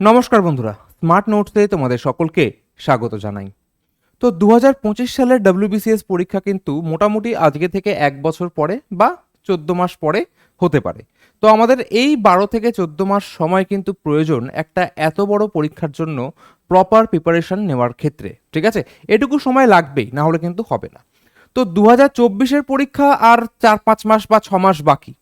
নমস্কার বন্ধুরা স্মার্ট নোটসে তোমাদের সকলকে স্বাগত জানাই। তো দু হাজার পঁচিশ সালের ডাব্লিউবিসিএস পরীক্ষা কিন্তু মোটামুটি আজকে থেকে এক বছর পরে বা চোদ্দ মাস পরে হতে পারে। তো আমাদের এই বারো থেকে চোদ্দ মাস সময় কিন্তু প্রয়োজন একটা এত বড় পরীক্ষার জন্য প্রপার প্রিপারেশন নেওয়ার ক্ষেত্রে, ঠিক আছে? এটুকু সময় লাগবেই না হলে কিন্তু হবে না। তো দু হাজার পরীক্ষা আর চার পাঁচ মাস বা ছ মাস বাকি।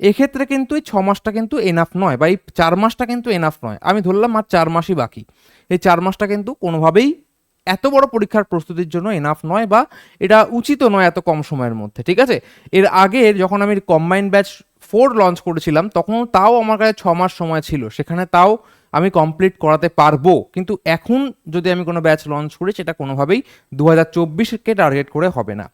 এক্ষেত্রে কিন্তু এই ছ মাসটা কিন্তু এনাফ নয় বা এই চার মাসটা কিন্তু এনাফ নয়। আমি ধরলাম আর চার মাসই বাকি। এই চার মাসটা কিন্তু কোনোভাবেই এত বড় পরীক্ষার প্রস্তুতির জন্য এনাফ নয় বা এটা উচিত নয় এত কম সময়ের মধ্যে, ঠিক আছে? এর আগে যখন আমি কম্বাইন ব্যাচ ফোর লঞ্চ করেছিলাম, তখন তাও আমার কাছে ছ মাস সময় ছিল। সেখানে তাও আমি কমপ্লিট করাতে পারব। কিন্তু এখন যদি আমি কোনো ব্যাচ লঞ্চ করি, সেটা কোনোভাবেই দু হাজার চব্বিশকে টার্গেট করে হবে না।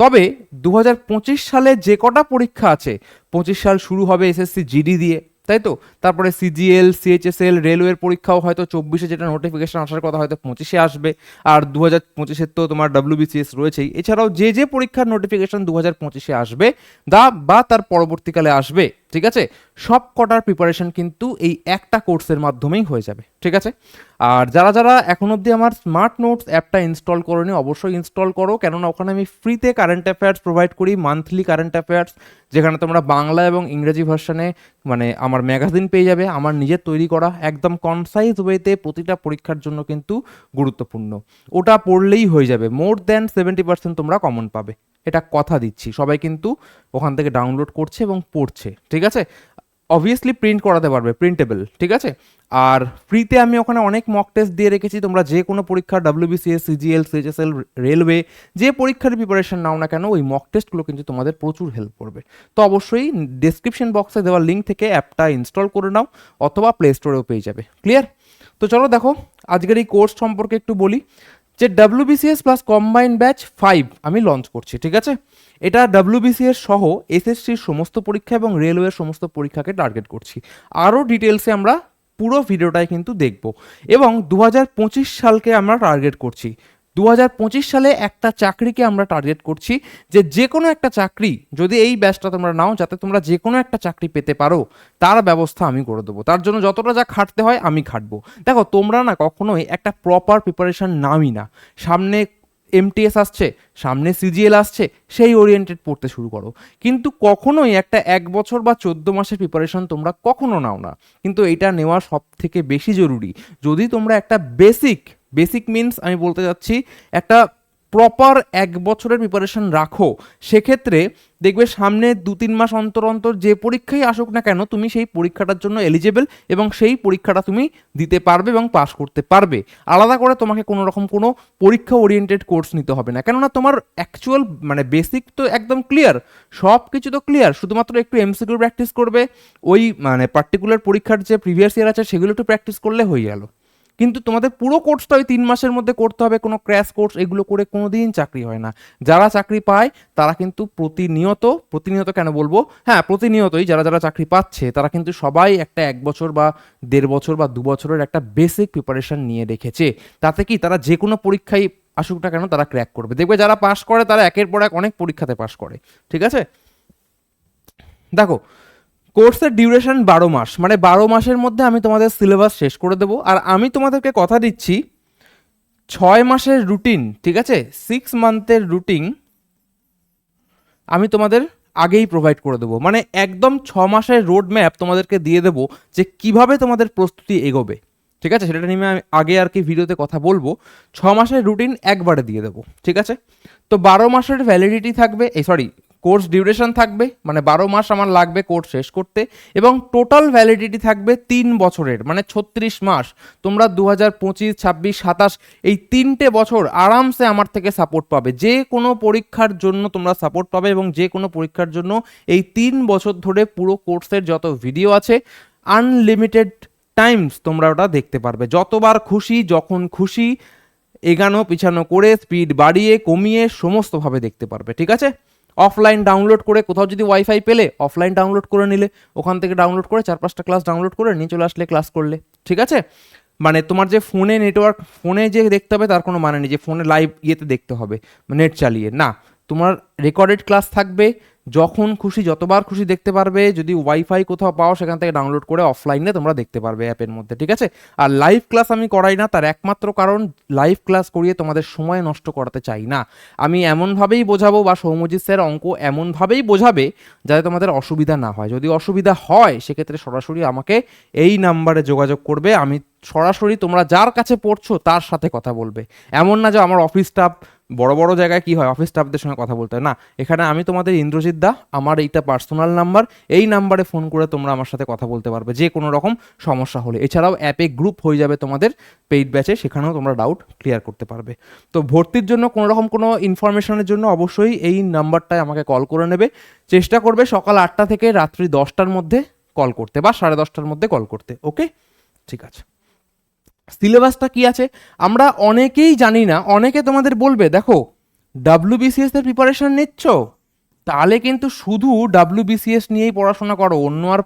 তবে দু হাজার পঁচিশ সালে যে কটা পরীক্ষা আছে, পঁচিশ সাল শুরু হবে এসএসসি, জিডি দিয়ে, তাই তো? তারপরে সিজিএল, সিএইচএসএল, রেলওয়ের পরীক্ষাও হয়তো চব্বিশে যেটা নোটিফিকেশন আসার কথা হয়তো পঁচিশে আসবে। আর দু হাজার পঁচিশের তো তোমার ডাব্লিউবিসিএস রয়েছেই। এছাড়াও যে যে পরীক্ষার নোটিফিকেশন দু হাজার পঁচিশে আসবে, দা বা তার পরবর্তীকালে আসবে ঠিক আছে? সব কটার প্রিপারেশন কিন্তু এই একটা কোর্সের মাধ্যমেই হয়ে যাবে, ঠিক আছে? আর যারা যারা এখন অবধি আমার স্মার্ট নোটস অ্যাপটা ইনস্টল করোনি, অবশ্যই ইনস্টল করো। কেননা ওখানে আমি ফ্রিতে কারেন্ট অ্যাফেয়ার্স প্রোভাইড করি মান্থলি কারেন্ট অ্যাফেয়ার্স যেখানে তোমরা বাংলা এবং ইংরেজি ভার্সনে মানে আমার ম্যাগাজিন পেয়ে যাবে। আমার নিজের তৈরি করা একদম কনসাইজ ওয়েতে প্রতিটা পরীক্ষার জন্য কিন্তু গুরুত্বপূর্ণ। ওটা পড়লেই হয়ে যাবে। মোর দ্যান সেভেন্টি পার্সেন্ট তোমরা কমন পাবে। এটা কথা দিচ্ছি। সবাই কিন্তু ওখান থেকে ডাউনলোড করছে এবং পড়ছে, ঠিক আছে? অবভিয়াসলি প্রিন্ট করাতে পারবে প্রিন্টেবল ঠিক আছে? আর ফ্রিতে আমি ওখানে অনেক মক টেস্ট দিয়ে রেখেছি, তোমরা যে কোনো পরীক্ষা ডাব্লিউবিসিএস সিজিএল সিএচএসএল রেলওয়ে যে পরীক্ষার প্রিপারেশন নাও না কেন, ওই মক টেস্টগুলো কিন্তু তোমাদের প্রচুর হেল্প করবে। তো অবশ্যই ডেসক্রিপশন বক্সে দেওয়া লিঙ্ক থেকে অ্যাপটা ইনস্টল করে নাও, অথবা প্লে স্টোরেও পেয়ে যাবে। ক্লিয়ার তো চলো দেখো, আজকের এই কোর্স সম্পর্কে একটু বলি। যে WBCS plus combine batch five আমি লঞ্চ করছি, ঠিক আছে? এটা ডাব্লিউবিসিএস সহ এসএসসির সমস্ত পরীক্ষা এবং রেলওয়ের সমস্ত পরীক্ষাকে টার্গেট করছি। আরও ডিটেলসে আমরা পুরো ভিডিওটাই কিন্তু দেখব। এবং দু হাজার পঁচিশ সালকে আমরা টার্গেট করছি। দু হাজার পঁচিশ সালে একটা চাকরিকে আমরা টার্গেট করছি যে যে কোনো একটা চাকরি যদি এই ব্যাচটা তোমরা নাও, যাতে তোমরা যে কোনো একটা চাকরি পেতে পারো, তার ব্যবস্থা আমি করে দেবো। তার জন্য যতটা যা খাটতে হয় আমি খাটবো। দেখো, তোমরা না কখনোই একটা প্রপার প্রিপারেশন নামই না। সামনে এমটিএস আসছে, সামনে সিজিএল আসছে, সেই ওরিয়েন্টেড পড়তে শুরু করো। কিন্তু কখনোই একটা এক বছর বা চোদ্দ মাসের প্রিপারেশন তোমরা কখনো নাও না। কিন্তু এটা নেওয়া সব থেকে বেশি জরুরি। যদি তোমরা একটা বেসিক বেসিক মিনস আমি বলতে যাচ্ছি, একটা প্রপার এক বছরের প্রিপারেশন রাখো। সেক্ষেত্রে দেখবে সামনে দু তিন মাস অন্তর অন্তর যে পরীক্ষাই আসুক না কেন, তুমি সেই পরীক্ষাটার জন্য এলিজেবল এবং সেই পরীক্ষাটা তুমি দিতে পারবে এবং পাস করতে পারবে। আলাদা করে তোমাকে কোনো রকম কোনো পরীক্ষা ওরিয়েন্টেড কোর্স নিতে হবে না। কেননা তোমার অ্যাকচুয়াল মানে বেসিক তো একদম ক্লিয়ার সব কিছু তো ক্লিয়ার শুধুমাত্র একটু এমসিকিউ প্র্যাকটিস করবে, ওই মানে পার্টিকুলার পরীক্ষার যে প্রিভিয়াস ইয়ার আছে, সেগুলো একটু প্র্যাকটিস করলে হয়ে গেল। কিন্তু তোমাদের পুরো কোর্সটা ওই তিন মাসের মধ্যে করতে হবে, কোনো ক্র্যাশ কোর্স এগুলো করে কোনো দিন চাকরি হয় না। যারা চাকরি পায়, তারা কিন্তু প্রতিনিয়ত প্রতিনিয়ত কেন বলব? হ্যাঁ প্রতিনিয়তই যারা যারা চাকরি পাচ্ছে, তারা কিন্তু সবাই একটা এক বছর বা দেড় বছর বা দু বছরের একটা বেসিক প্রিপারেশন নিয়ে রেখেছে। তাতে কি তারা যে কোনো পরীক্ষায় আসুক না কেন, তারা ক্র্যাক করবে। দেখবে যারা পাশ করে, তারা একের পর এক অনেক পরীক্ষাতে পাশ করে। ঠিক আছে? দেখো কোর্সের ডিউরেশন বারো মাস। মানে বারো মাসের মধ্যে আমি তোমাদের সিলেবাস শেষ করে দেবো। আর আমি তোমাদেরকে কথা দিচ্ছি, ছয় মাসের রুটিন ঠিক আছে? সিক্স মান্থের রুটিন আমি তোমাদের আগেই প্রোভাইড করে দেবো। মানে একদম ছ মাসের রোড ম্যাপ তোমাদেরকে দিয়ে দেবো যে কীভাবে তোমাদের প্রস্তুতি এগোবে। ঠিক আছে? সেটা নিয়ে আমি আগে আর কি ভিডিওতে কথা বলব। ছ মাসের রুটিন একবারে দিয়ে দেবো। ঠিক আছে? তো বারো মাসের ভ্যালিডিটি থাকবে, এই সরি কোর্স ডিউরেশন থাকবে মানে বারো মাস আমার লাগবে কোর্স শেষ করতে, এবং টোটাল ভ্যালিডিটি থাকবে তিন বছরের মানে ছত্রিশ মাস। তোমরা দু হাজার পঁচিশ, ছাব্বিশ, সাতাশ, এই তিনটে বছর আরামসে আমার থেকে সাপোর্ট পাবে। যে কোনো পরীক্ষার জন্য তোমরা সাপোর্ট পাবে এবং যে কোনো পরীক্ষার জন্য এই তিন বছর ধরে পুরো কোর্সের যত ভিডিও আছে আনলিমিটেড টাইমস তোমরা ওটা দেখতে পারবে। যতবার খুশি, যখন খুশি এগানো পিছানো করে স্পিড বাড়িয়ে, কমিয়ে, সমস্তভাবে দেখতে পারবে, ঠিক আছে? অফলাইন ডাউনলোড করে কোথাও যদি ওয়াইফাই পেলে অফলাইন ডাউনলোড করে নিলে। ওখান থেকে ডাউনলোড করে চার পাঁচটা ক্লাস ডাউনলোড করে নিয়ে চলে আসলে ক্লাস করলে। ঠিক আছে? মানে তোমার যে ফোনে নেটওয়ার্ক ফোনে যে দেখতে হবে তার কোনো মানে নেই যে ফোনে লাইভ ইয়েতে দেখতে হবে নেট চালিয়ে। না, তোমার রেকর্ডেড ক্লাস থাকবে যখন খুশি, যতবার খুশি দেখতে পারবে, যদি ওয়াইফাই কোথাও পাও, সেখান থেকে ডাউনলোড করে অফলাইনে তোমরা দেখতে পারবে অ্যাপের মধ্যে, ঠিক আছে? আর লাইভ ক্লাস আমি করাই না, তার একমাত্র কারণ লাইভ ক্লাস করিয়ে তোমাদের সময় নষ্ট করাতে চাই না। আমি এমনভাবেই বোঝাবো বা সৌমজিৎ স্যার অঙ্ক এমনভাবেই বোঝাবে যাতে তোমাদের অসুবিধা না হয়। যদি অসুবিধা হয়, সেক্ষেত্রে সরাসরি আমাকে এই নাম্বারে যোগাযোগ করবে। আমি সরাসরি তোমরা যার কাছে পড়ছো, তার সাথে কথা বলবে। এমন না যে আমার অফিস স্টাফ বড় বড় জায়গায় কি হয়? অফিস স্টাফদের সঙ্গে কথা বলতে হয়। না, এখানে আমি তোমাদের ইন্দ্রজিৎ দা, আমার এইটা পার্সোনাল নাম্বার এই নাম্বারে ফোন করে তোমরা আমার সাথে কথা বলতে পারবে। যে কোনো রকম সমস্যা হলে। এছাড়াও অ্যাপে গ্রুপ হয়ে যাবে তোমাদের পেইড ব্যাচে সেখানেও তোমরা ডাউট ক্লিয়ার করতে পারবে। তো ভর্তির জন্য কোনো রকম কোনো ইনফরমেশনের জন্য অবশ্যই এই নাম্বারটায় আমাকে কল করে নেবে। চেষ্টা করবে সকাল আটটা থেকে রাত্রি দশটার মধ্যে কল করতে বা সাড়ে দশটার মধ্যে কল করতে। ওকে ঠিক আছে। সিলেবাসটা কি আছে? আমরা অনেকেই জানি না, অনেকে তোমাদের বলবে, দেখো ডাব্লিউবিসিএস এর প্রিপারেশন নিচ্ছ? তাহলে কিন্তু শুধু ডাব্লিউবিসিএস নিয়েই পড়াশোনা করো, অন্য আর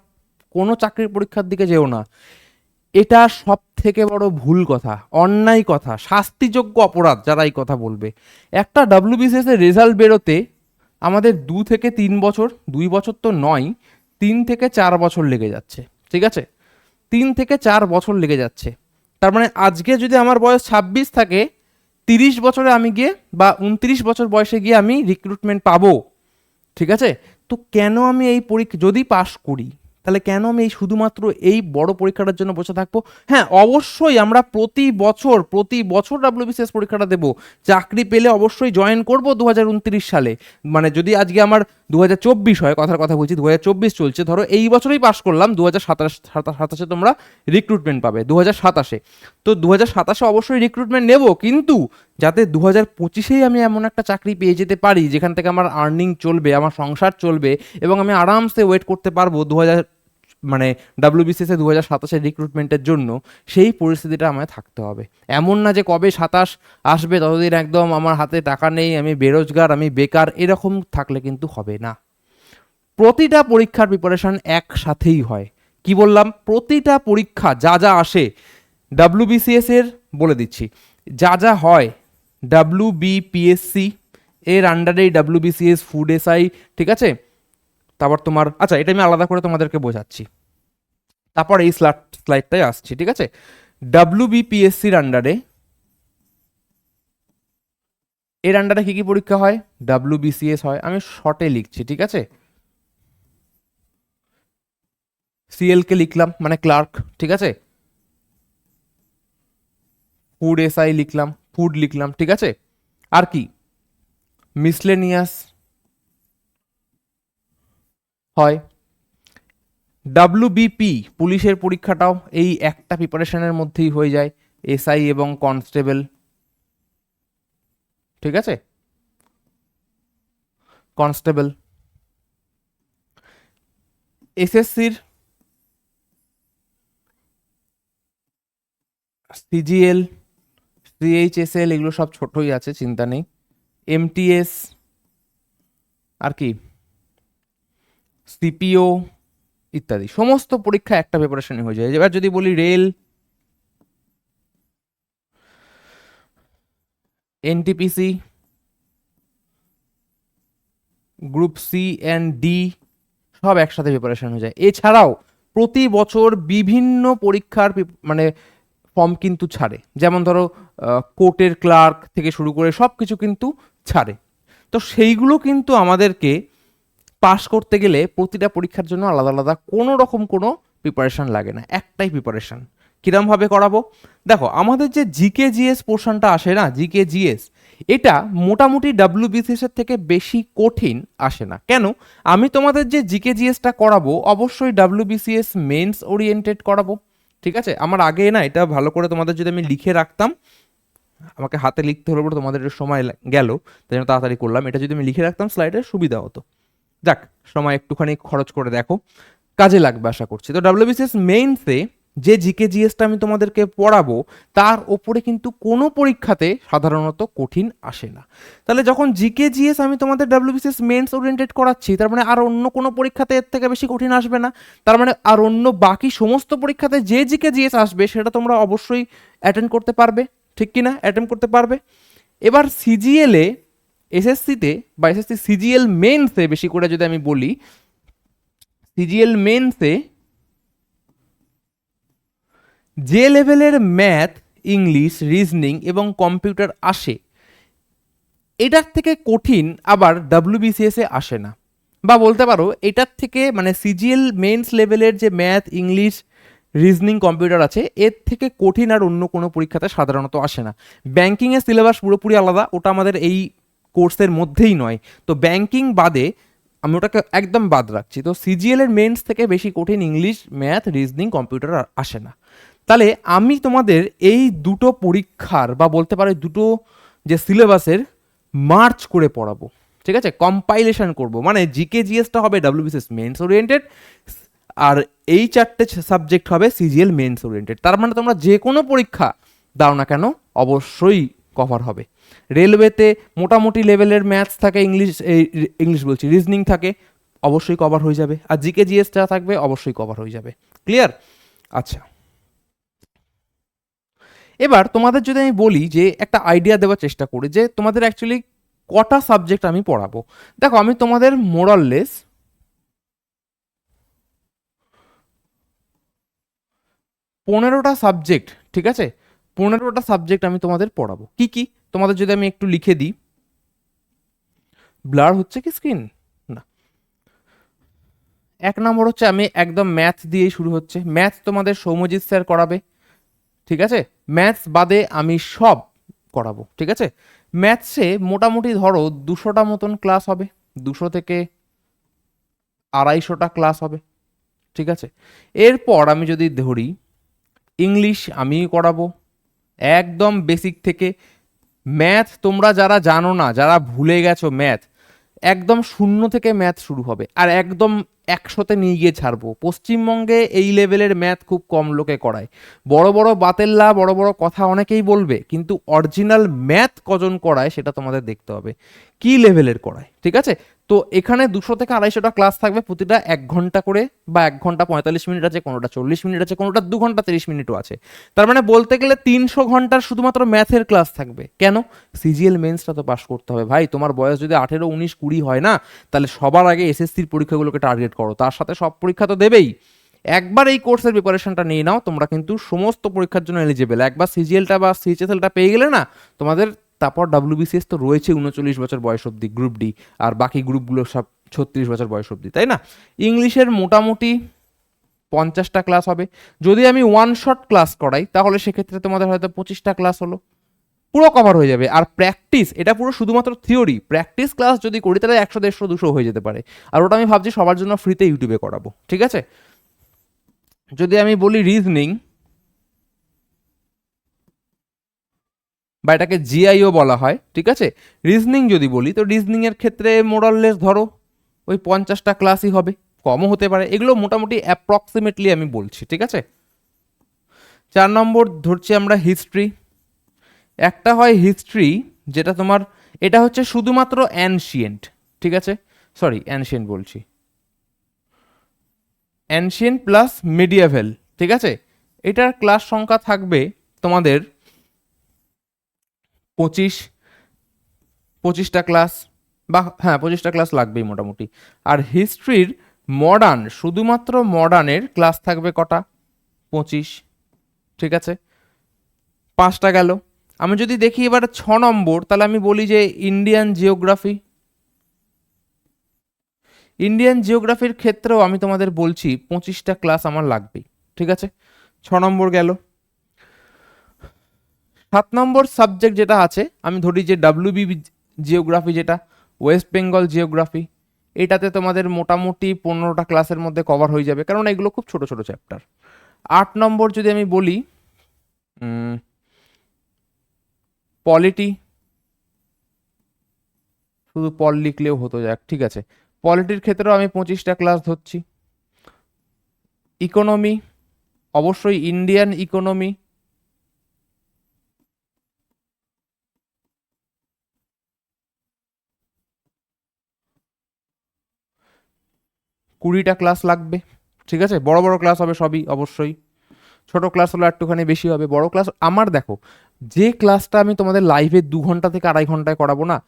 কোনো চাকরির পরীক্ষার দিকে যেও না। এটা সব থেকে বড় ভুল কথা, অন্যায় কথা, শাস্তিযোগ্য অপরাধ যারা এই কথা বলবে। একটা ডাব্লিউবিসিএস এর রেজাল্ট বেরোতে আমাদের দু থেকে তিন বছর, দুই বছর তো নয়, তিন থেকে চার বছর লেগে যাচ্ছে, ঠিক আছে? তিন থেকে চার বছর লেগে যাচ্ছে। তার মানে আজকে যদি আমার বয়স ছাব্বিশ থাকে, তিরিশ বছরে আমি গিয়ে বা উনত্রিশ বছর বয়সে গিয়ে আমি রিক্রুটমেন্ট পাবো, ঠিক আছে? তো কেন আমি এই পরীক্ষা, যদি পাশ করি, তাহলে কেন আমি এই শুধুমাত্র এই বড় পরীক্ষাটার জন্য বসে থাকব? হ্যাঁ অবশ্যই আমরা প্রতি বছর প্রতি বছর ডাব্লিউবিসিএস পরীক্ষাটা দেবো। চাকরি পেলে অবশ্যই জয়েন করব দু হাজার উনত্রিশ সালে। মানে যদি আজকে আমার দু হাজার চব্বিশ হয়, কথার কথা বলছি দু হাজার চব্বিশ চলছে। ধরো এই বছরেই পাশ করলাম দু হাজার সাতাশ, সাতাশে তোমরা রিক্রুটমেন্ট পাবে দু হাজার সাতাশে। তো দু হাজার সাতাশে অবশ্যই রিক্রুটমেন্ট নেব, কিন্তু যাতে দু হাজার পঁচিশেই আমি এমন একটা চাকরি পেয়ে যেতে পারি, যেখান থেকে আমার আর্নিং চলবে, আমার সংসার চলবে, এবং আমি আরামসে ওয়েট করতে পারব দু হাজার মানে ডাব্লিউবিসিএসে দু হাজার সাতাশের রিক্রুটমেন্টের জন্য সেই পরিস্থিতিটা আমায় থাকতে হবে। এমন না যে কবে সাতাশ আসবে, ততদিন একদম আমার হাতে টাকা নেই, আমি বেরোজগার, আমি বেকার, এরকম থাকলে কিন্তু হবে না। প্রতিটা পরীক্ষার প্রিপারেশন একসাথেই হয়। কি বললাম? প্রতিটা পরীক্ষা যা যা আসে ডাব্লিউবিসিএস এর বলে দিচ্ছি, যা যা হয় ডাব্লিউ বিপিএসসি এর আন্ডারেই ডাব্লিউবিসিএস ফুড এসআই ঠিক আছে? তারপর তোমার আচ্ছা এটা আমি আলাদা করে তোমাদেরকে বোঝাচ্ছি। তারপর এই স্লাইড স্লাইডটাই আসছি, ঠিক আছে? ডাব্লিউ বিপিএসসির আন্ডারে এর আন্ডারে কি কি পরীক্ষা হয়? ডাব্লিউ বিসিএস হয়। আমি শর্টে লিখছি, ঠিক আছে? সিএলকে লিখলাম মানে ক্লার্ক ঠিক আছে? ফুড এসআই লিখলাম ফুড লিখলাম, ঠিক আছে? আর কি? মিসলেনিয়াস হয়। ডাব্লিউবিপি পুলিশের পরীক্ষাটাও এই একটা প্রিপারেশনের মধ্যেই হয়ে যায় এসআই এবং কনস্টেবল ঠিক আছে? কনস্টেবল এসএসসির সিজিএল সিএইচএসএল এগুলো সব ছোটই আছে, চিন্তা নেই। এমটিএস আর কি? সিপিও ইত্যাদি, সমস্ত পরীক্ষা একটা প্রিপারেশনে হয়ে যায়। এবার যদি বলি rail NTPC group C and D সব একসাথে প্রিপারেশন হয়ে যায়। এছাড়াও প্রতি বছর বিভিন্ন পরীক্ষার প্রি- মানে ফর্ম কিন্তু ছাড়ে। যেমন ধরো কোর্টের ক্লার্ক থেকে শুরু করে সব কিছু কিন্তু ছাড়ে। তো সেইগুলো কিন্তু আমাদেরকে পাশ করতে গেলে প্রতিটা পরীক্ষার জন্য আলাদা আলাদা কোনো রকম কোনো প্রিপারেশন লাগে না, একটাই প্রিপারেশন কিরমভাবে করাবো? দেখো, আমাদের যে জিকে জিএস পোর্শনটা আসে না জিকে জিএস এটা মোটামুটি ডাব্লিউবিসিএস এর থেকে বেশি কঠিন আসে না। কেন? আমি তোমাদের যে জিকে জিএসটা করাবো, অবশ্যই ডাব্লিউবিসিএস মেন্স ওরিয়েন্টেড করাবো। ঠিক আছে? আমার আগে না, এটা ভালো করে তোমাদের যদি আমি লিখে রাখতাম, আমাকে হাতে লিখতে হলো তোমাদের সময় গেল, তাই জন্য তাড়াতাড়ি করলাম। এটা যদি আমি লিখে রাখতাম স্লাইডের সুবিধা হতো। যাক, সময় একটুখানি খরচ করে দেখো। কাজে লাগবে আশা করছি। তো ডাব্লিউবিসিএস মেইনসে যে জিকে জিএসটা আমি তোমাদেরকে পড়াবো, তার ওপরে কিন্তু কোনো পরীক্ষাতে সাধারণত কঠিন আসে না। তাহলে যখন জিকে জিএস আমি তোমাদের ডাব্লিউবিসিএস মেন্স ওরিয়েন্টেড করাচ্ছি, তার মানে আর অন্য কোনো পরীক্ষাতে এর থেকে বেশি কঠিন আসবে না। তার মানে আর অন্য বাকি সমস্ত পরীক্ষাতে যে জিকে জিএস আসবে, সেটা তোমরা অবশ্যই অ্যাটেন্ড করতে পারবে। ঠিক কি না অ্যাটেন্ড করতে পারবে। এবার সিজিএলে এসএসসিতে বা এসএসসি সিজিএল মেন্সে বেশি করে যদি আমি বলি, সিজিএল মেন্সে যে লেভেলের ম্যাথ, ইংলিশ, রিজনিং এবং কম্পিউটার আসে, এটার থেকে কঠিন আবার ডাব্লিউবিসিএস আসে না। বা বলতে পারো, এটার থেকে মানে সিজিএল মেন্স লেভেলের যে ম্যাথ, ইংলিশ, রিজনিং কম্পিউটার আছে, এর থেকে কঠিন আর অন্য কোনো পরীক্ষাতে সাধারণত আসে না। ব্যাঙ্কিংয়ের সিলেবাস পুরোপুরি আলাদা, ওটা আমাদের এই কোর্সের মধ্যেই নয়। তো ব্যাঙ্কিং বাদে আমি ওটাকে একদম বাদ রাখছি। তো সিজিএল এর মেন্স থেকে বেশি কঠিন ইংলিশ ম্যাথ রিজনিং কম্পিউটার আসে না। তাহলে আমি তোমাদের এই দুটো পরীক্ষার বা বলতে পারে দুটো যে সিলেবাসের মার্চ করে পড়াবো। ঠিক আছে? কম্পাইলেশন করব। মানে জিকে জিএসটা হবে ডাব্লিউবিসিএস মেন্স ওরিয়েন্টেড আর এই চারটে সাবজেক্ট হবে সিজিএল মেন্স ওরিয়েন্টেড তার মানে তোমরা যে কোনো পরীক্ষা দাও না কেন, অবশ্যই কভার হবে। রেলওয়েতে মোটামুটি লেভেলের ম্যাথস থাকে, ইংলিশ ইংলিশ বলছি, রিজনিং থাকে, অবশ্যই কভার হয়ে যাবে। আর জিকে জিএসটা থাকবে, অবশ্যই কভার হয়ে যাবে। ক্লিয়ার? আচ্ছা। এবার তোমাদের যদি আমি বলি যে একটা আইডিয়া দেওয়ার চেষ্টা করি যে তোমাদের অ্যাকচুয়ালি কটা সাবজেক্ট আমি পড়াবো। দেখো, আমি তোমাদের মোরাললেস পনেরোটা সাবজেক্ট ঠিক আছে? পনেরোটা সাবজেক্ট আমি তোমাদের পড়াবো। কি কি? তোমাদের যদি আমি একটু লিখে দিই। ব্লার হচ্ছে কি স্ক্রিন না। এক নম্বর হচ্ছে আমি একদম ম্যাথ দিয়েই শুরু হচ্ছে। ম্যাথ তোমাদের সৌম্যজিৎ স্যার করাবে। ঠিক আছে? ম্যাথস বাদে আমি সব করাবো। ঠিক আছে? ম্যাথসে মোটামুটি ধরো দুশোটা মতন ক্লাস হবে। দুশো থেকে আড়াইশোটা ক্লাস হবে। ঠিক আছে? এরপর আমি যদি ধরি ইংলিশ আমি করাবো। একদম বেসিক থেকে। ম্যাথ তোমরা যারা জানো না, যারা ভুলে গেছো ম্যাথ একদম শূন্য থেকে ম্যাথ শুরু হবে। আর একদম একশোতে নিয়ে গিয়ে ছাড়বো। পশ্চিমবঙ্গে এই লেভেলের ম্যাথ খুব কম লোকে করায়। বড় বড় বাতেল্লা, বড় বড় কথা অনেকেই বলবে, কিন্তু অরিজিনাল ম্যাথ কজন করায় সেটা তোমাদের দেখতে হবে। কি লেভেলের করায়, ঠিক আছে? তো এখানে দুশো থেকে আড়াইশোটা ক্লাস থাকবে প্রতিটা এক ঘণ্টা করে বা এক ঘণ্টা পঁয়তাল্লিশ মিনিট আছে, কোনোটা চল্লিশ মিনিট আছে, কোনোটা দু ঘণ্টা তিরিশ মিনিটও আছে। তার মানে বলতে গেলে তিনশো ঘণ্টার শুধুমাত্র ম্যাথের ক্লাস থাকবে। কেন? সিজিএল মেন্সটা তো পাস করতে হবে। ভাই, তোমার বয়স যদি আঠেরো, উনিশ, কুড়ি হয় না, তাহলে সবার আগে এসএসসির পরীক্ষাগুলোকে টার্গেট করো। তার সাথে সব পরীক্ষা তো দেবেই। একবার এই কোর্সের প্রিপারেশনটা নিয়ে নাও, তোমরা কিন্তু সমস্ত পরীক্ষার জন্য এলিজিবল একবার সিজিএলটা বা সিএচএসএলটা পেয়ে গেলে না, তোমাদের তারপর ডাব্লিউবিসিএস তো রয়েছে উনচল্লিশ বছর বয়স অবধি গ্রুপ ডি আর বাকি গ্রুপগুলো সব ছত্রিশ বছর বয়স অবধি, তাই না? ইংলিশের মোটামুটি পঞ্চাশটা ক্লাস হবে। যদি আমি ওয়ান শট ক্লাস করাই, তাহলে সেক্ষেত্রে তোমাদের হয়তো পঁচিশটা ক্লাস হলো। পুরো কভার হয়ে যাবে। আর প্র্যাকটিস এটা পুরো শুধুমাত্র থিওরি প্র্যাকটিস ক্লাস যদি করি, তাহলে একশো, দেড়শো, দুশো হয়ে যেতে পারে। আর ওটা আমি ভাবছি সবার জন্য ফ্রিতে ইউটিউবে করাবো, ঠিক আছে? যদি আমি বলি রিজনিং বা এটাকে জিআইও বলা হয়, ঠিক আছে? রিজনিং যদি বলি, তো রিজনিংয়ের ক্ষেত্রে মোরাললেস ধরো, ওই পঞ্চাশটা ক্লাসই হবে, কমও হতে পারে। এগুলো মোটামুটি অ্যাপ্রক্সিমেটলি আমি বলছি, ঠিক আছে? চার নম্বর ধরছি আমরা হিস্ট্রি একটা হয় হিস্ট্রি যেটা তোমার, এটা হচ্ছে শুধুমাত্র অ্যানশিয়েন্ট ঠিক আছে? সরি অ্যানশিয়েন্ট বলছি। অ্যানশিয়েন্ট প্লাস মিডিয়াভেল ঠিক আছে? এটার ক্লাস সংখ্যা থাকবে তোমাদের পঁচিশ, পঁচিশটা ক্লাস বা হ্যাঁ পঁচিশটা ক্লাস লাগবেই মোটামুটি। আর হিস্ট্রির মডার্ন শুধুমাত্র মডার্নের ক্লাস থাকবে কটা? পঁচিশ, ঠিক আছে? পাঁচটা গেল। আমি যদি দেখি এবার ছ নম্বর, তাহলে আমি বলি যে ইন্ডিয়ান জিওগ্রাফি ইন্ডিয়ান জিওগ্রাফির ক্ষেত্রেও আমি তোমাদের বলছি, পঁচিশটা ক্লাস আমার লাগবেই, ঠিক আছে? ছ নম্বর গেল। সাত নম্বর সাবজেক্ট যেটা আছে, আমি ধরি যে ডাব্লিউবি জিওগ্রাফি যেটা ওয়েস্ট বেঙ্গল জিওগ্রাফি এটাতে তোমাদের মোটামুটি পনেরোটা ক্লাসের মধ্যে কভার হয়ে যাবে। কারণ এগুলো খুব ছোট ছোট চ্যাপ্টার আট নম্বর যদি আমি বলি পলিটি শুধু পল লিখলেও হতো যাক, ঠিক আছে। পলিটির ক্ষেত্রেও আমি পঁচিশটা ক্লাস ধরছি। ইকোনমি অবশ্যই ইন্ডিয়ান ইকোনমি কুড়িটা ক্লাস লাগবে, ঠিক আছে? বড় বড় ক্লাস হবে সবই, অবশ্যই। ছোট ক্লাস হলে একটুখানি বেশি হবে। বড় ক্লাস আমার দেখো, যে ক্লাসটা আমি তোমাদের লাইভে দু ঘণ্টা থেকে আড়াই ঘন্টায় করাবো না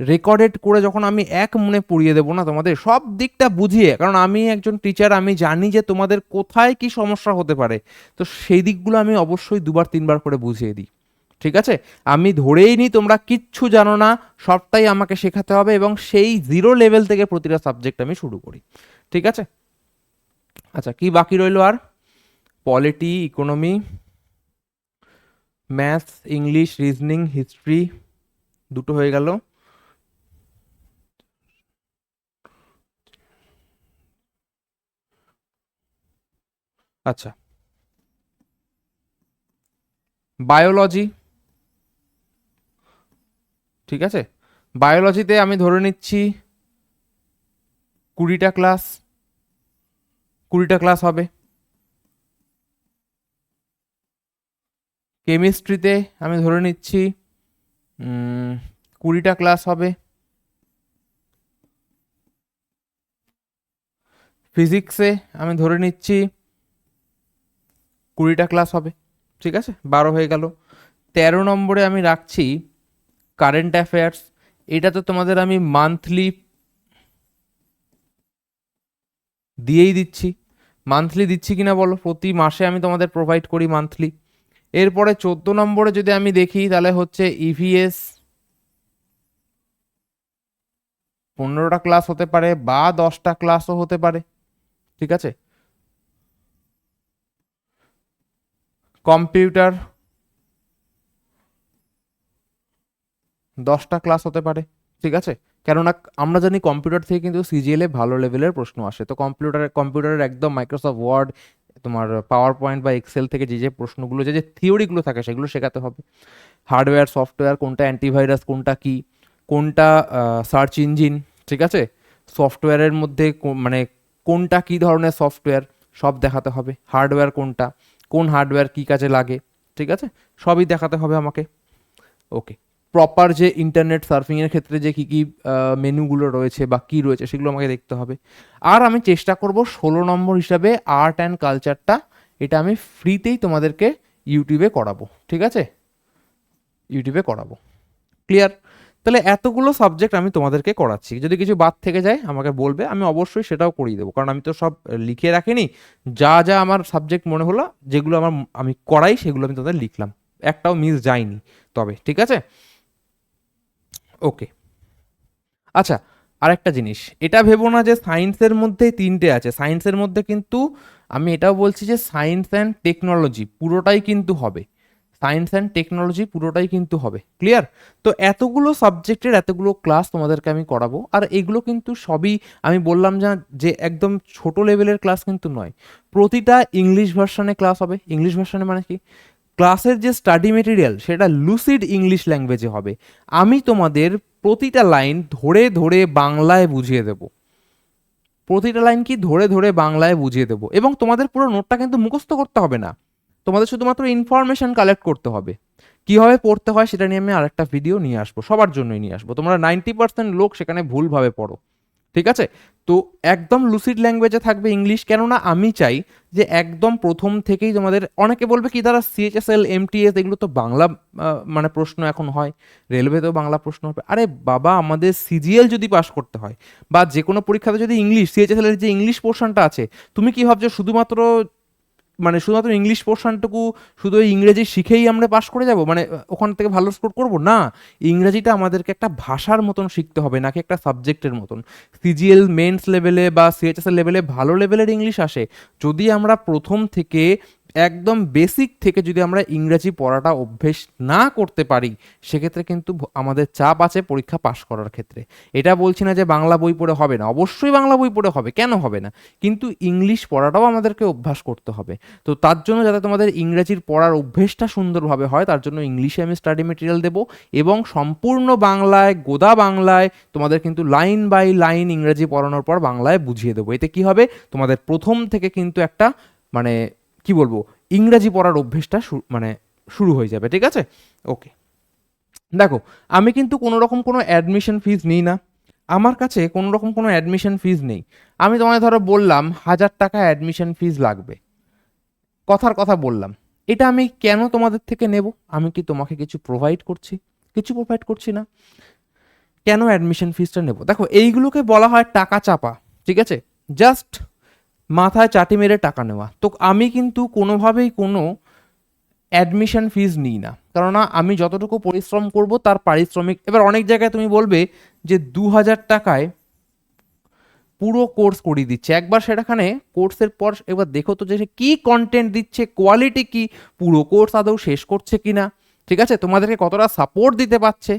রেকর্ডেড করে যখন আমি এক মনে পড়িয়ে দেবো না তোমাদের, সব দিকটা বুঝিয়ে, কারণ আমি একজন টিচার আমি জানি যে তোমাদের কোথায় কি সমস্যা হতে পারে। তো সেই দিকগুলো আমি অবশ্যই দুবার, তিনবার করে বুঝিয়ে দিই। ঠিক আছে? আমি ধরেই নিই তোমরা কিচ্ছু জানো না, সবটাই আমাকে শেখাতে হবে এবং সেই জিরো লেভেল থেকে প্রতিটা সাবজেক্ট আমি শুরু করি। ঠিক আছে? আচ্ছা কি বাকি রইল আর? Polity economy maths English reasoning history দুটো হয়ে গেল। আচ্ছা। বায়োলজি ঠিক আছে? বায়োলজিতে আমি ধরে নিচ্ছি কুড়িটা ক্লাস কুড়িটা ক্লাস হবে। কেমিস্ট্রিতে আমি ধরে নিচ্ছি কুড়িটা ক্লাস হবে। ফিজিক্সে আমি ধরে নিচ্ছি কুড়িটা ক্লাস হবে। ঠিক আছে? বারো হয়ে গেল। তেরো নম্বরে আমি রাখছি কারেন্ট অ্যাফেয়ার্স এটা তো তোমাদের আমি মান্থলি দিয়েই দিচ্ছি। মান্থলি দিচ্ছি কিনা বলো? প্রতি মাসে আমি তোমাদের প্রোভাইড করি মান্থলি এরপরে চোদ্দ নম্বরে যদি আমি দেখি, তাহলে হচ্ছে E ইভিএস পনেরোটা ক্লাস হতে পারে বা দশটা ক্লাসও হতে পারে, ঠিক আছে? কম্পিউটার দশটা ক্লাস হতে পারে, ঠিক আছে? কেননা আমরা জানি কম্পিউটার থেকে কিন্তু সিজিএলে ভালো লেভেলের প্রশ্ন আসে। তো কম্পিউটারে কম্পিউটারের একদম মাইক্রোসফট ওয়ার্ড তোমার পাওয়ার পয়েন্ট বা এক্সেল থেকে যে যে প্রশ্নগুলো, যে যে থিওরিগুলো থাকে, সেগুলো শেখাতে হবে। হার্ডওয়্যার সফটওয়্যার কোনটা অ্যান্টিভাইরাস কোনটা কি? কোনটা সার্চ ইঞ্জিন ঠিক আছে? সফটওয়্যারের মধ্যে মানে কোনটা কি ধরনের সফটওয়্যার সব দেখাতে হবে। হার্ডওয়্যার কোনটা? কোন হার্ডওয়্যার কি কাজে লাগে? ঠিক আছে? সবই দেখাতে হবে আমাকে। ওকে প্রপার যে ইন্টারনেট সার্ফিংয়ের ক্ষেত্রে যে কী কী মেনুগুলো রয়েছে বা কী রয়েছে সেগুলো আমাকে দেখতে হবে। আর আমি চেষ্টা করব ষোলো নম্বর হিসাবে আর্ট অ্যান্ড কালচারটা এটা আমি ফ্রিতেই তোমাদেরকে ইউটিউবে করাবো, ঠিক আছে? ইউটিউবে করাবো। ক্লিয়ার তাহলে এতগুলো সাবজেক্ট আমি তোমাদেরকে করাচ্ছি। যদি কিছু বাদ থেকে যায়, আমাকে বলবে, আমি অবশ্যই সেটাও করিয়ে দেবো। কারণ আমি তো সব লিখে রাখিনি। যা যা আমার সাবজেক্ট মনে হলো, যেগুলো আমার, আমি করাই, সেগুলো আমি তোমাদের লিখলাম। একটাও মিস যায়নি। তবে, ঠিক আছে? ওকে আচ্ছা আরেকটা জিনিস। এটা ভেবো না যে সায়েন্সের মধ্যেই তিনটে আছে। সায়েন্সের মধ্যে কিন্তু আমি এটাও বলছি যে সায়েন্স অ্যান্ড টেকনোলজি পুরোটাই কিন্তু হবে। সায়েন্স অ্যান্ড টেকনোলজি পুরোটাই কিন্তু হবে। ক্লিয়ার তো এতগুলো সাবজেক্টের এতগুলো ক্লাস তোমাদেরকে আমি করাবো। আর এগুলো কিন্তু সবই আমি বললাম যা, যে একদম ছোট লেভেলের ক্লাস কিন্তু নয়। প্রতিটা ইংলিশ ভার্সনে ক্লাস হবে। ইংলিশ ভার্সনে মানে কি? ক্লাসের যে স্টাডি মেটেরিয়াল, সেটা লুসিড ইংলিশ ল্যাঙ্গুয়েজে হবে। আমি তোমাদের প্রতিটা লাইন ধরে ধরে বাংলায় বুঝিয়ে দেব। প্রতিটা লাইন কি ধরে ধরে বাংলায় বুঝিয়ে দেব এবং তোমাদের পুরো নোটটা কিন্তু মুখস্থ করতে হবে না। তোমাদের শুধুমাত্র ইনফরমেশন কালেক্ট করতে হবে। কীভাবে পড়তে হয় সেটা নিয়ে আমি আরেকটা ভিডিও নিয়ে আসব, সবার জন্যই নিয়ে আসব। তোমরা নাইনটি পার্সেন্ট লোক সেখানে ভুলভাবে পড়ো। ঠিক আছে? তো একদম লুসিড ল্যাঙ্গুয়েজে থাকবে ইংলিশ কেননা আমি চাই যে একদম প্রথম থেকেই তোমাদের, অনেকে বলবে কি তারা সিএচএসএল এমটিএস এগুলো তো বাংলা মানে প্রশ্ন এখন হয়। রেলওয়েতেও বাংলা প্রশ্ন হবে। আরে বাবা, আমাদের সিজিএল যদি পাশ করতে হয়, বা যে কোনো পরীক্ষাতে যদি ইংলিশ সিএচএসএল এর যে ইংলিশ পোর্শনটা আছে, তুমি কি ভাবছ শুধুমাত্র মানে শুধুমাত্র ইংলিশ পোর্শনটুকু শুধু ওই ইংরেজি শিখেই আমরা পাশ করে যাব? মানে ওখান থেকে ভালো স্কোর করব? না, ইংরেজিটা আমাদেরকে একটা ভাষার মতন শিখতে হবে, নাকি একটা সাবজেক্টের মতন। সিজিএল মেন্স লেভেলে বা সিএচএসএল লেভেলে ভালো লেভেলের ইংলিশ আসে। যদি আমরা প্রথম থেকে একদম বেসিক থেকে যদি আমরা ইংরাজি পড়াটা অভ্যেস না করতে পারি, সেক্ষেত্রে কিন্তু আমাদের চাপ আছে পরীক্ষা পাশ করার ক্ষেত্রে। এটা বলছি না যে বাংলা বই পড়ে হবে না, অবশ্যই বাংলা বই পড়ে হবে, কেন হবে না? কিন্তু ইংলিশ পড়াটাও আমাদেরকে অভ্যাস করতে হবে। তো তার জন্য যাতে তোমাদের ইংরেজির পড়ার অভ্যেসটা সুন্দরভাবে হয়, তার জন্য ইংলিশে আমি স্টাডি মেটেরিয়াল দেবো এবং সম্পূর্ণ বাংলায়, গোদা বাংলায় তোমাদের কিন্তু লাইন বাই লাইন ইংরাজি পড়ানোর পর বাংলায় বুঝিয়ে দেবো। এতে কি হবে? তোমাদের প্রথম থেকে কিন্তু একটা মানে কি বলব, ইংরাজি পড়ার অভ্যেসটা মানে শুরু হয়ে যাবে, ঠিক আছে? ওকে দেখো, আমি কিন্তু কোনো রকম কোনো অ্যাডমিশন ফিজ নিই না। আমার কাছে কোনো রকম কোনো অ্যাডমিশন ফিজ নেই। আমি তোমায় ধরো বললাম, হাজার টাকা অ্যাডমিশন ফিজ লাগবে। কথার কথা বললাম। এটা আমি কেন তোমাদের থেকে নেব? আমি কি তোমাকে কিছু প্রোভাইড করছি? কিছু প্রোভাইড করছি না? কেন অ্যাডমিশন ফিজটা নেব? দেখো, এইগুলোকে বলা হয় টাকা চাপা, ঠিক আছে? জাস্ট মাথায় চাটি মেরে টাকা নেওয়া। তো আমি কিন্তু কোনোভাবেই কোনো অ্যাডমিশন ফিজ নিই না। কেননা আমি যতটুকু পরিশ্রম করব তার পারিশ্রমিক এবার অনেক জায়গায় তুমি বলবে যে দু হাজার টাকায় পুরো কোর্স করিয়ে দিচ্ছে। একবার সেটাখানে কোর্সের পর এবার দেখো তো যে কী কন্টেন্ট দিচ্ছে কোয়ালিটি কি, পুরো কোর্স আদৌ শেষ করছে কি না ঠিক আছে? তোমাদেরকে কতটা সাপোর্ট দিতে পারছে?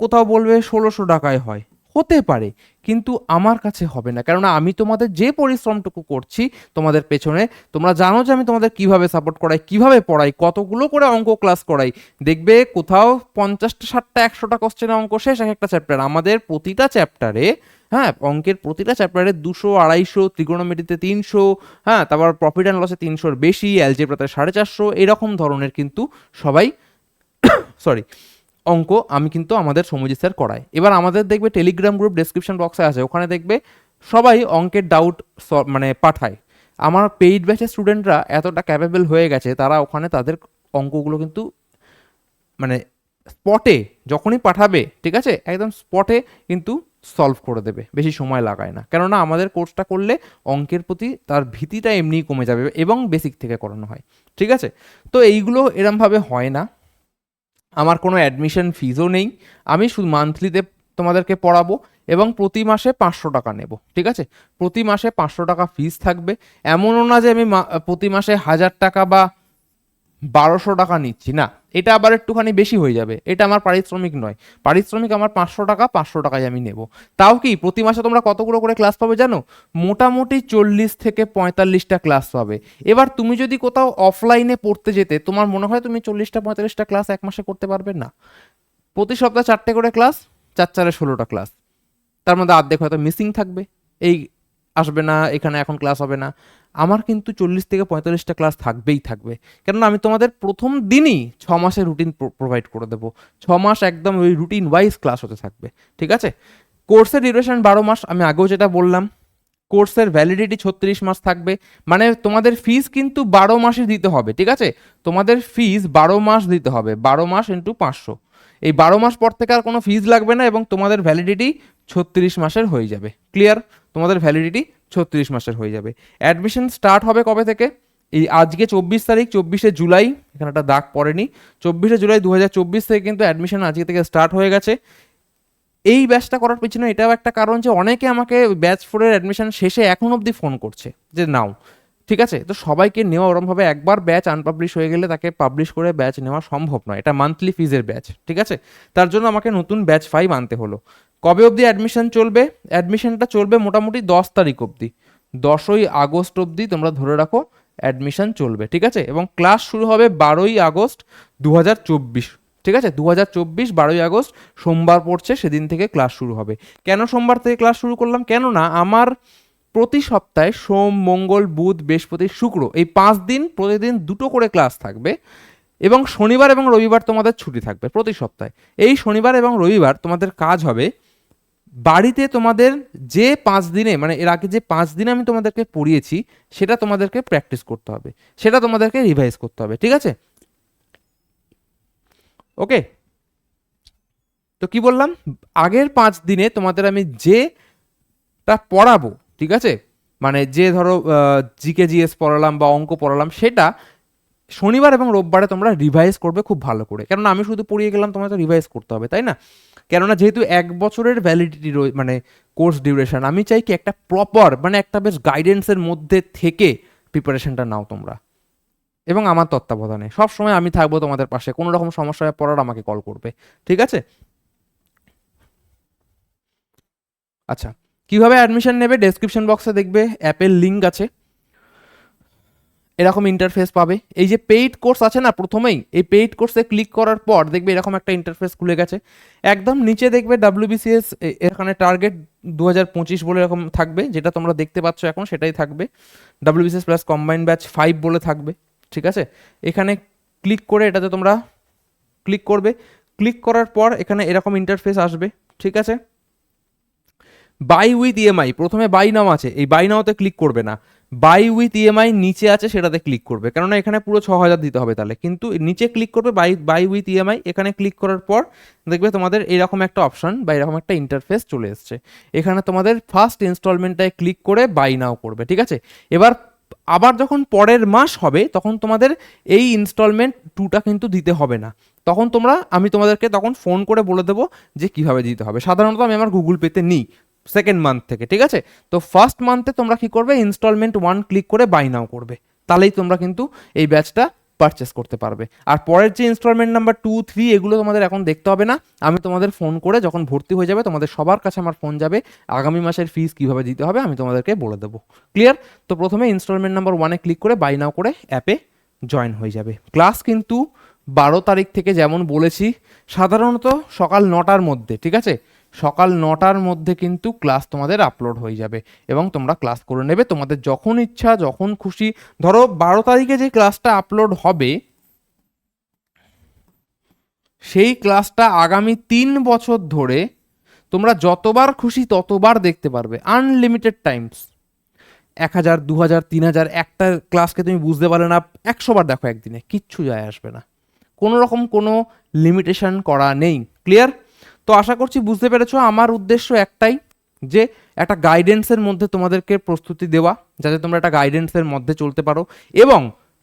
কোথাও বলবে ষোলোশো টাকায় হয়। হতে পারে, কিন্তু আমার কাছে হবে না। কেননা আমি তোমাদের যে পরিশ্রমটুকু করছি তোমাদের পেছনে, তোমরা জানো যে আমি তোমাদের কীভাবে সাপোর্ট করাই, কীভাবে পড়াই, কতগুলো করে অঙ্ক ক্লাস করাই। দেখবে কোথাও পঞ্চাশটা, ষাটটা, একশোটা কোশ্চেনের অঙ্ক শেষ এক একটা চ্যাপ্টার আমাদের প্রতিটা চ্যাপ্টারে হ্যাঁ অঙ্কের প্রতিটা চ্যাপ্টারে দুশো, আড়াইশো ত্রিগোনোমেট্রিতে তিনশো হ্যাঁ তারপর প্রফিট অ্যান্ড লসে তিনশোর বেশি অ্যালজেব্রাতে সাড়ে চারশো, এরকম ধরনের কিন্তু সবাই সরি অঙ্ক আমি কিন্তু আমাদের সমজিৎ স্যার করাই। এবার আমাদের দেখবে টেলিগ্রাম গ্রুপ ডেসক্রিপশন বক্সে আছে, ওখানে দেখবে সবাই অঙ্কের ডাউট মানে পাঠায়। আমার পেইড ব্যাচের স্টুডেন্টরা এতটা ক্যাপেবল হয়ে গেছে, তারা ওখানে তাদের অঙ্কগুলো কিন্তু মানে স্পটে যখনই পাঠাবে, ঠিক আছে? একদম স্পটে কিন্তু সলভ করে দেবে, বেশি সময় লাগায় না। কেননা আমাদের কোর্সটা করলে অঙ্কের প্রতি তার ভীতিটা এমনিই কমে যাবে এবং বেসিক থেকে করানো হয়, ঠিক আছে? তো এইগুলো এরমভাবে হয় না। আমার কোনো অ্যাডমিশন ফিজও নেই। আমি শুধু মান্থলিতে তোমাদেরকে পড়াবো এবং প্রতি মাসে পাঁচশো টাকা নেব, ঠিক আছে? প্রতি মাসে পাঁচশো টাকা ফিজ থাকবে। এমনও না যে আমি প্রতি মাসে হাজার টাকা বা বারোশো টাকা নিচ্ছি। না, এটা আবার একটুখানি বেশি হয়ে যাবে। এটা আমার পারিশ্রমিক নয়। পারিশ্রমিক আমার পাঁচশো টাকা, পাঁচশো টাকায় আমি নেব। তাও কি, প্রতি মাসে তোমরা কতগুলো করে ক্লাস পাবে জানো? মোটামুটি চল্লিশ থেকে পঁয়তাল্লিশটা ক্লাস পাবে। এবার তুমি যদি কোথাও অফলাইনে পড়তে যেতে, তোমার মনে হয় তুমি চল্লিশটা, পঁয়তাল্লিশটা ক্লাস এক মাসে করতে পারবে? না। প্রতি সপ্তাহে চারটে করে ক্লাস চার চারে ষোলোটা ক্লাস তার মধ্যে অর্ধেক হয়তো মিসিং থাকবে। এই আসবে না, এখানে এখন ক্লাস হবে না। আমার কিন্তু চল্লিশ থেকে পঁয়তাল্লিশটা ক্লাস থাকবেই থাকবে। কেননা আমি তোমাদের প্রথম দিনই ছ মাসের রুটিন প্রোভাইড করে দেবো। ছ মাস একদম ওই রুটিন ওয়াইজ ক্লাস হতে থাকবে, ঠিক আছে? কোর্সের ডিউরেশন বারো মাস, আমি আগেও যেটা বললাম। কোর্সের ভ্যালিডিটি ছত্রিশ মাস থাকবে। মানে তোমাদের ফিস কিন্তু বারো মাসই দিতে হবে, ঠিক আছে? তোমাদের ফিস বারো মাস দিতে হবে, বারো মাস ইন্টু পাঁচশো। এই বারো মাস পর থেকে আর কোনো ফিজ লাগবে না এবং তোমাদের ভ্যালিডিটি ছত্রিশ মাসের হয়ে যাবে। ক্লিয়ার তোমাদের ভ্যালিডিটি ছত্রিশ মাসের হয়ে যাবে। অ্যাডমিশন স্টার্ট হবে কবে থেকে? এই আজকে চব্বিশ তারিখ, চব্বিশে জুলাই, এখানে একটা দাগ পড়েনি। চব্বিশে জুলাই দু হাজার চব্বিশ থেকে কিন্তু অ্যাডমিশন আজকে থেকে স্টার্ট হয়ে গেছে। এই ব্যাচটা করার পিছনে এটাও একটা কারণ যে অনেকে আমাকে ব্যাচ ফোরের অ্যাডমিশন শেষে এখন অবধি ফোন করছে যে নাও, ঠিক আছে? তো সবাইকে নেওয়া ওরমভাবে একবার ব্যাচ আনপাবলিশ হয়ে গেলে তাকে পাবলিশ করে ব্যাচ নেওয়া সম্ভব নয়। এটা মান্থলি ফিজের ব্যাচ ঠিক আছে? তার জন্য আমাকে নতুন ব্যাচ ফাইভ আনতে হলো। কবে অবধি অ্যাডমিশন চলবে? অ্যাডমিশনটা চলবে মোটামুটি দশ তারিখ অবধি। দশই আগস্ট অবধি তোমরা ধরে রাখো অ্যাডমিশন চলবে, ঠিক আছে? এবং ক্লাস শুরু হবে বারোই আগস্ট দু হাজার চব্বিশ, ঠিক আছে? দু হাজার চব্বিশ, বারোই আগস্ট সোমবার পড়ছে, সেদিন থেকে ক্লাস শুরু হবে। কেন সোমবার থেকে ক্লাস শুরু করলাম? কেন না আমার প্রতি সপ্তাহে সোম, মঙ্গল, বুধ, বৃহস্পতি, শুক্র এই পাঁচ দিন প্রতিদিন দুটো করে ক্লাস থাকবে এবং শনিবার এবং রবিবার তোমাদের ছুটি থাকবে প্রতি সপ্তাহে। এই শনিবার এবং রবিবার তোমাদের কাজ হবে বাড়িতে তোমাদের যে পাঁচ দিনে মানে এর আগে যে পাঁচ দিনে আমি তোমাদেরকে পড়িয়েছি, সেটা তোমাদেরকে প্র্যাকটিস করতে হবে। সেটা তোমাদেরকে রিভাইজ করতে হবে, ঠিক আছে? ওকে তো কি বললাম? আগের পাঁচ দিনে তোমাদের আমি যেটা পড়াবো, ঠিক আছে? মানে যে ধরো জিকে জিএস পড়ালাম বা অঙ্ক পড়ালাম, সেটা শনিবার এবং রোববারে তোমরা রিভাইজ করবে খুব ভালো করে। কেননা আমি শুধু পড়িয়ে গেলাম তোমার তো রিভাইজ করতে হবে, তাই না? কেননা যেহেতু এক বছরের ভ্যালিডিটি মানে কোর্স ডিউরেশন আমি চাই কি একটা প্রপার মানে একটা বেশ গাইডেন্সের মধ্যে থেকে প্রিপারেশনটা নাও তোমরা। এবং আমার তত্ত্বাবধানে সব সময় আমি থাকব তোমাদের পাশে কোনো রকম সমস্যায় পড়ার আমাকে কল করবে, ঠিক আছে? আচ্ছা কীভাবে অ্যাডমিশন নেবে? ডেসক্রিপশন বক্সে দেখবে, অ্যাপের লিঙ্ক আছে। এরকম ইন্টারফেস পাবে। এই যে পেইড কোর্স আছে না প্রথমেই, এই পেইড কোর্সে ক্লিক করার পর দেখবে এরকম একটা ইন্টারফেস খুলে গেছে। একদম নিচে দেখবে ডাব্লিউবিসিএস এখানে টার্গেট দু হাজার পঁচিশ বলে এরকম থাকবে, যেটা তোমরা দেখতে পাচ্ছ এখন সেটাই থাকবে। WBCS plus combine batch five বলে থাকবে, ঠিক আছে? এখানে ক্লিক করে এটাতে তোমরা ক্লিক করবে। ক্লিক করার পর এখানে এরকম ইন্টারফেস আসবে, ঠিক আছে? বাই উইথ ইএমআই প্রথমে বাই নাও আছে, এই বাই নাওতে ক্লিক করবে না। বাই উইথ ইএমআই নিচে আছে সেটাতে ক্লিক করবে। কেননা এখানে পুরো ছ হাজার দিতে হবে তাহলে। কিন্তু নিচে ক্লিক করবে বাই বাই উইথ ইএমআই এখানে ক্লিক করার পর দেখবে তোমাদের এরকম একটা অপশন বা এরকম একটা ইন্টারফেস চলে এসছে। এখানে তোমাদের ফার্স্ট ইনস্টলমেন্টটায় ক্লিক করে বাই নাও করবে, ঠিক আছে? এবার আবার যখন পরের মাস হবে, তখন তোমাদের এই ইনস্টলমেন্ট টুটা কিন্তু দিতে হবে না। তখন তোমরা, আমি তোমাদেরকে তখন ফোন করে বলে দেবো যে কীভাবে দিতে হবে। সাধারণত আমি আমার গুগল পেতে নিই। সেকেন্ড মান্থ থেকে, ঠিক আছে? তো ফার্স্ট মান্থে তোমরা কি করবে? ইনস্টলমেন্ট ওয়ান ক্লিক করে বাই নাও করবে। তাহলেই তোমরা কিন্তু এই ব্যাচটা পারচেস করতে পারবে। আর পরের যে ইনস্টলমেন্ট নাম্বার টু থ্রি এগুলো তোমাদের এখন দেখতে হবে না। আমি তোমাদের ফোন করে যখন ভর্তি হয়ে যাবে, তোমাদের সবার কাছে আমার ফোন যাবে। আগামী মাসের ফিস কীভাবে দিতে হবে, আমি তোমাদেরকে বলে দেবো। ক্লিয়ার তো প্রথমে ইনস্টলমেন্ট নাম্বার ওয়ানে ক্লিক করে বাই নাও করে অ্যাপে জয়েন হয়ে যাবে। ক্লাস কিন্তু বারো তারিখ থেকে যেমন বলেছি, সাধারণত সকাল নটার মধ্যে, ঠিক আছে? সকাল নটার মধ্যে কিন্তু ক্লাস তোমাদের আপলোড হয়ে যাবে এবং তোমরা ক্লাস করে নেবে। তোমাদের যখন ইচ্ছা, যখন খুশি, ধরো বারো তারিখে যে ক্লাসটা আপলোড হবে, সেই ক্লাসটা আগামী তিন বছর ধরে তোমরা যতবার খুশি ততবার দেখতে পারবে। আনলিমিটেড টাইমস এক হাজার, দু হাজার, তিন হাজার, একটা ক্লাসকে তুমি বুঝতে পারলে না, একশো বার দেখো একদিনে, কিচ্ছু যায় আসবে না। কোনো রকম কোনো লিমিটেশন করা নেই। ক্লিয়ার তো আশা করছি বুঝতে পেরেছ, আমার উদ্দেশ্য একটাই যে একটা গাইডেন্সের মধ্যে তোমাদেরকে প্রস্তুতি দেওয়া, যাতে তোমরা একটা গাইডেন্সের মধ্যে চলতে পারো এবং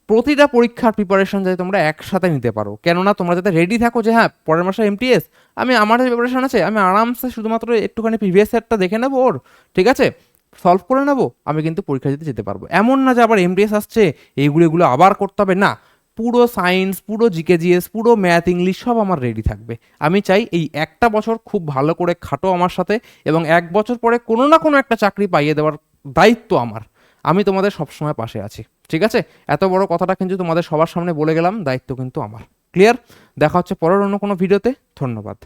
প্রতিটা পরীক্ষার প্রিপারেশন যাতে তোমরা একসাথে নিতে পারো। কেননা তোমরা যাতে রেডি থাকো যে হ্যাঁ পরের মাসে এমটিএস আমি আমার যে প্রিপারেশন আছে, আমি আরামসে শুধুমাত্র একটুখানি প্রিভিয়াস সেটটা দেখে নেব ওর, ঠিক আছে? সলভ করে নেব, আমি কিন্তু পরীক্ষা দিতে যেতে পারব। এমন না যে আবার এমটিএস আসছে, এইগুলো, এগুলো আবার করতে হবে, না। পুরো সায়েন্স, পুরো জিকে জিএস পুরো ম্যাথ, ইংলিশ সব আমার রেডি থাকবে। আমি চাই এই একটা বছর খুব ভালো করে খাটো আমার সাথে এবং এক বছর পরে কোনো না কোনো একটা চাকরি পাইয়ে দেওয়ার দায়িত্ব আমার। আমি তোমাদের সবসময় পাশে আছি, ঠিক আছে? এত বড় কথাটা কিন্তু তোমাদের সবার সামনে বলে গেলাম, দায়িত্ব কিন্তু আমার। ক্লিয়ার দেখা হচ্ছে পরের অন্য কোনো ভিডিওতে ধন্যবাদ।